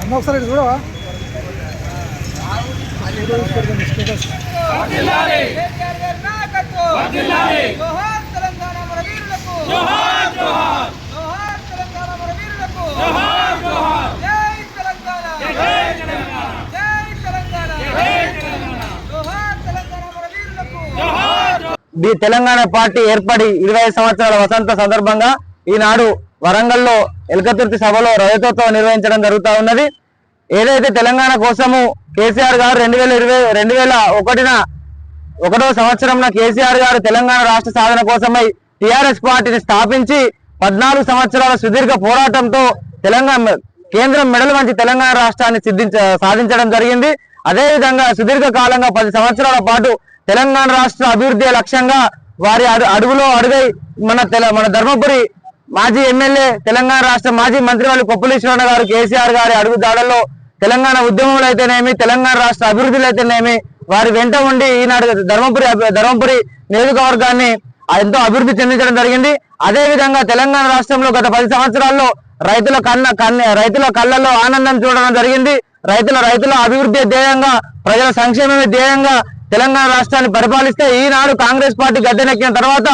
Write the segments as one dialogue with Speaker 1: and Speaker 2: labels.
Speaker 1: అన్న ఒకసారి చూడవా?
Speaker 2: తెలంగాణ
Speaker 3: పార్టీ ఏర్పడి ఇరవై సంవత్సరాల వసంత సందర్భంగా ఈనాడు వరంగల్లో ఎలకతుర్తి సభలో రజతోత్సవం నిర్వహించడం జరుగుతా ఉన్నది. ఏదైతే తెలంగాణ కోసము కేసీఆర్ గారు రెండు వేల ఇరవై రెండు వేల ఒకటిన ఒకటో సంవత్సరంలో కేసీఆర్ గారు తెలంగాణ రాష్ట్ర సాధన కోసమై టిఆర్ఎస్ పార్టీని స్థాపించి పద్నాలుగు సంవత్సరాల సుదీర్ఘ పోరాటంతో తెలంగాణ కేంద్రం మెడల్ వంచి తెలంగాణ రాష్ట్రాన్ని సిద్ధించ సాధించడం జరిగింది. అదేవిధంగా సుదీర్ఘ కాలంగా పది సంవత్సరాల పాటు తెలంగాణ రాష్ట్ర అభివృద్ధి లక్ష్యంగా వారి అడు- అడుగులో అడుగై మన తెల మన ధర్మపురి మాజీ ఎమ్మెల్యే తెలంగాణ రాష్ట్ర మాజీ మంత్రివర్యులు కొప్పులీశ్వరణ గారు కేసీఆర్ గారి అడుగు దాడల్లో తెలంగాణ ఉద్యమంలో అయితేనేమి తెలంగాణ రాష్ట్ర అభివృద్ధిలో అయితేనేమి వారి వెంట ఉండి ఈనాడు ధర్మపురి ధర్మపురి నియోజకవర్గాన్ని ఎంతో అభివృద్ధి చెందించడం జరిగింది. అదే విధంగా తెలంగాణ రాష్ట్రంలో గత పది సంవత్సరాల్లో రైతుల కన్న కన్న రైతుల కళ్ళల్లో ఆనందం చూడడం జరిగింది. రైతుల రైతుల అభివృద్ధి ధ్యేయంగా ప్రజల సంక్షేమమే ధ్యేయంగా తెలంగాణ రాష్ట్రాన్ని పరిపాలిస్తే ఈనాడు కాంగ్రెస్ పార్టీ గద్దెనెక్కిన తర్వాత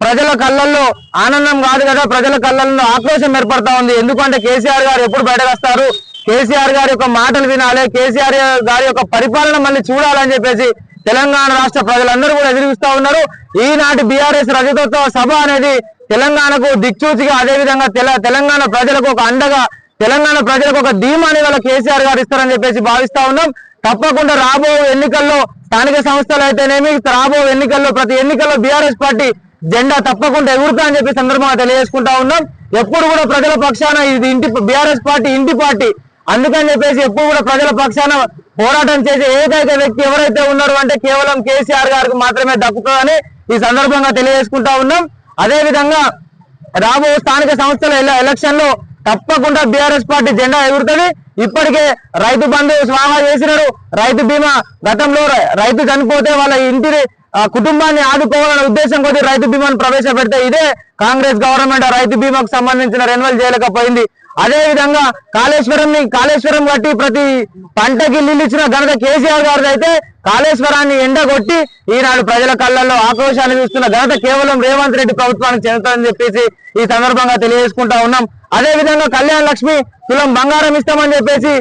Speaker 3: ప్రజల కళ్ళల్లో ఆనందం కాదు కదా ప్రజల కళ్ళల్లో ఆక్రోశం ఏర్పడతా ఉంది. ఎందుకంటే కేసీఆర్ గారు ఎప్పుడు బయటకు వస్తారు? కేసీఆర్ గారి యొక్క మాటలు వినాలి కేసీఆర్ గారి యొక్క పరిపాలన మళ్ళీ చూడాలని చెప్పేసి తెలంగాణ రాష్ట్ర ప్రజలందరూ కూడా ఎదురుస్తూ ఉన్నారు. ఈనాటి బీఆర్ఎస్ రజతోత్సవ సభ అనేది తెలంగాణకు దిక్చూచిగా అదే విధంగా తెల- తెలంగాణ ప్రజలకు ఒక అండగా తెలంగాణ ప్రజలకు ఒక ధీమాని వాళ్ళ కేసీఆర్ గారు ఇస్తారని చెప్పేసి భావిస్తా ఉన్నాం. తప్పకుండా రాబో ఎన్నికల్లో స్థానిక సంస్థలు అయితేనేమి రాబో ఎన్నికల్లో ప్రతి ఎన్నికల్లో బీఆర్ఎస్ పార్టీ జెండా తప్పకుండా ఎగురుతా అని చెప్పి సందర్భంగా తెలియజేసుకుంటా ఉన్నాం. ఎప్పుడు కూడా ప్రజల పక్షాన ఇది ఇంటి బీఆర్ఎస్ పార్టీ ఇంటి పార్టీ. అందుకని చెప్పేసి ఎప్పుడు కూడా ప్రజల పక్షాన పోరాటం చేసే ఏదైతే వ్యక్తి ఎవరైతే ఉన్నారో అంటే కేవలం కేసీఆర్ గారికి మాత్రమే దక్కుతుందని ఈ సందర్భంగా తెలియజేసుకుంటా ఉన్నాం. అదే విధంగా రాబో స్థానిక సంస్థల ఎలక్షన్లో తప్పకుండా బీఆర్ఎస్ పార్టీ జెండా ఎగురుతుంది. ఇప్పటికే రైతు బంధు స్వాహా చేసినారు. రైతు బీమా గతంలో రైతు చనిపోతే వాళ్ళ ఇంటిని ఆ, కుటుంబాన్ని ఆదుకోవాలనే ఉద్దేశం కొద్ది రైతు బీమాను ప్రవేశపెడితే ఇదే కాంగ్రెస్ గవర్నమెంట్ రైతు బీమాకు సంబంధించిన రెన్యువల్ చేయలేకపోయింది. అదే విధంగా కాళేశ్వరం ని కాళేశ్వరం కట్టి ప్రతి పంటకి నీళ్ళు ఇచ్చిన ఘనత కేసీఆర్ గారిది అయితే కాళేశ్వరాన్ని ఎండగొట్టి ఈనాడు ప్రజల కళ్ళల్లో ఆక్రోశాన్ని చూస్తున్న ఘనత కేవలం రేవంత్ రెడ్డి ప్రభుత్వానికి చెందుతుందని చెప్పేసి ఈ సందర్భంగా తెలియజేసుకుంటా ఉన్నాం. అదే విధంగా కళ్యాణ లక్ష్మి తులం బంగారం ఇస్తామని చెప్పేసి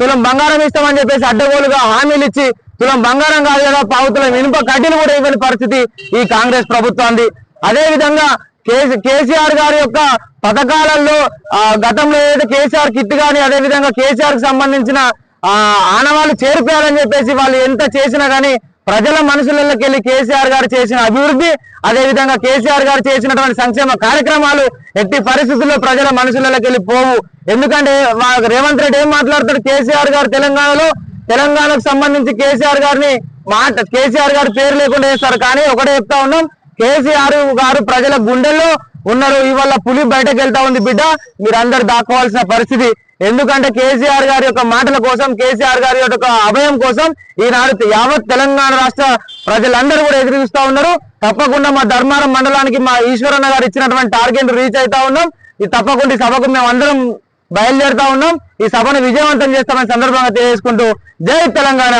Speaker 3: తులం బంగారం ఇస్తామని చెప్పేసి అడ్డగోలుగా హామీలు ఇచ్చి తులం బంగారం కాదు కదా పావుతులం ఇనుప కడ్డీలు కూడా ఇవ్వని పరిస్థితి ఈ కాంగ్రెస్ ప్రభుత్వాన్ని అదే విధంగా కేసీ కేసీఆర్ గారి యొక్క పథకాలలో గతంలో ఏదైతే కేసీఆర్ కిట్ కానీ అదే విధంగా కేసీఆర్కి సంబంధించిన ఆనవాళ్ళు చేరిపోయాలని చెప్పేసి వాళ్ళు ఎంత చేసినా కానీ ప్రజల మనసులలోకి వెళ్ళి కేసీఆర్ గారు చేసిన అభివృద్ధి అదే విధంగా కేసీఆర్ గారు చేసినటువంటి సంక్షేమ కార్యక్రమాలు ఎట్టి పరిస్థితుల్లో ప్రజల మనసులలోకి వెళ్ళి పోవు. ఎందుకంటే రేవంత్ రెడ్డి ఏం మాట్లాడతాడు? కేసీఆర్ గారు తెలంగాణలో తెలంగాణకు సంబంధించి కేసీఆర్ గారిని మాట కేసీఆర్ గారి పేరు లేకుండా వేస్తారు కానీ ఒకటే చెప్తా ఉన్నాం కేసీఆర్ గారు ప్రజల గుండెల్లో ఉన్నారు. ఇవాళ పులి బయటకు వెళ్తా ఉంది బిడ్డ. మీరందరు దాక్కోవాల్సిన పరిస్థితి. ఎందుకంటే కేసీఆర్ గారి యొక్క మాటల కోసం కేసీఆర్ గారి యొక్క అభయం కోసం ఈనాడు యావత్ తెలంగాణ రాష్ట్ర ప్రజలందరూ కూడా ఎదురు చూస్తా ఉన్నారు. తప్పకుండా మా ధర్మారం మండలానికి మా ఈశ్వరన్న గారు ఇచ్చినటువంటి టార్గెట్ రీచ్ అవుతా ఉన్నాం. ఇది తప్పకుండా ఈ సభకు మేము అందరం బయలుదేరుతా ఉన్నాం. ఈ సభను విజయవంతం చేస్తామని సందర్భంగా తెలియజేసుకుంటూ జై తెలంగాణ.